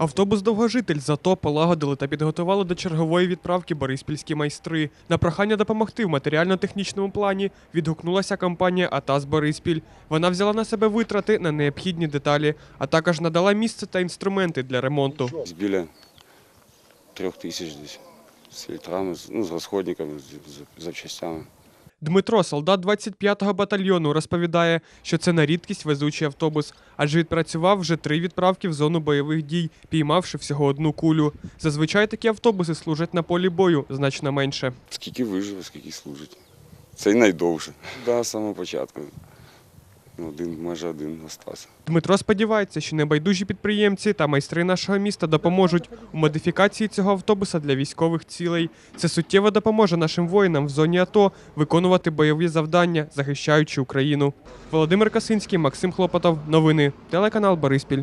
Автобус Довгожитель зато полагодили та підготували до чергової відправки бориспільські майстри. На прохання допомогти в матеріально-технічному плані відгукнулася компанія АТАС Бориспіль. Вона взяла на себе витрати на необхідні деталі, а також надала місце та інструменти для ремонту. Біля трьох тисяч десь з фільтрами, ну, з розходниками, з запчастями. Дмитро, солдат 25-го батальйону, розповідає, що це на рідкість везучий автобус, адже відпрацював вже три відправки в зону бойових дій, піймавши всього одну кулю. Зазвичай такі автобуси служать на полі бою значно менше. Скільки виживе, скільки служить. Це й найдовше. Да, з самого початку. Ну, Один, майже один остався. Дмитро сподівається, що небайдужі підприємці та майстри нашого міста допоможуть у модифікації цього автобуса для військових цілей. Це суттєво допоможе нашим воїнам в зоні АТО виконувати бойові завдання, захищаючи Україну. Володимир Касинський, Максим Хлопотов. Новини. Телеканал Бориспіль.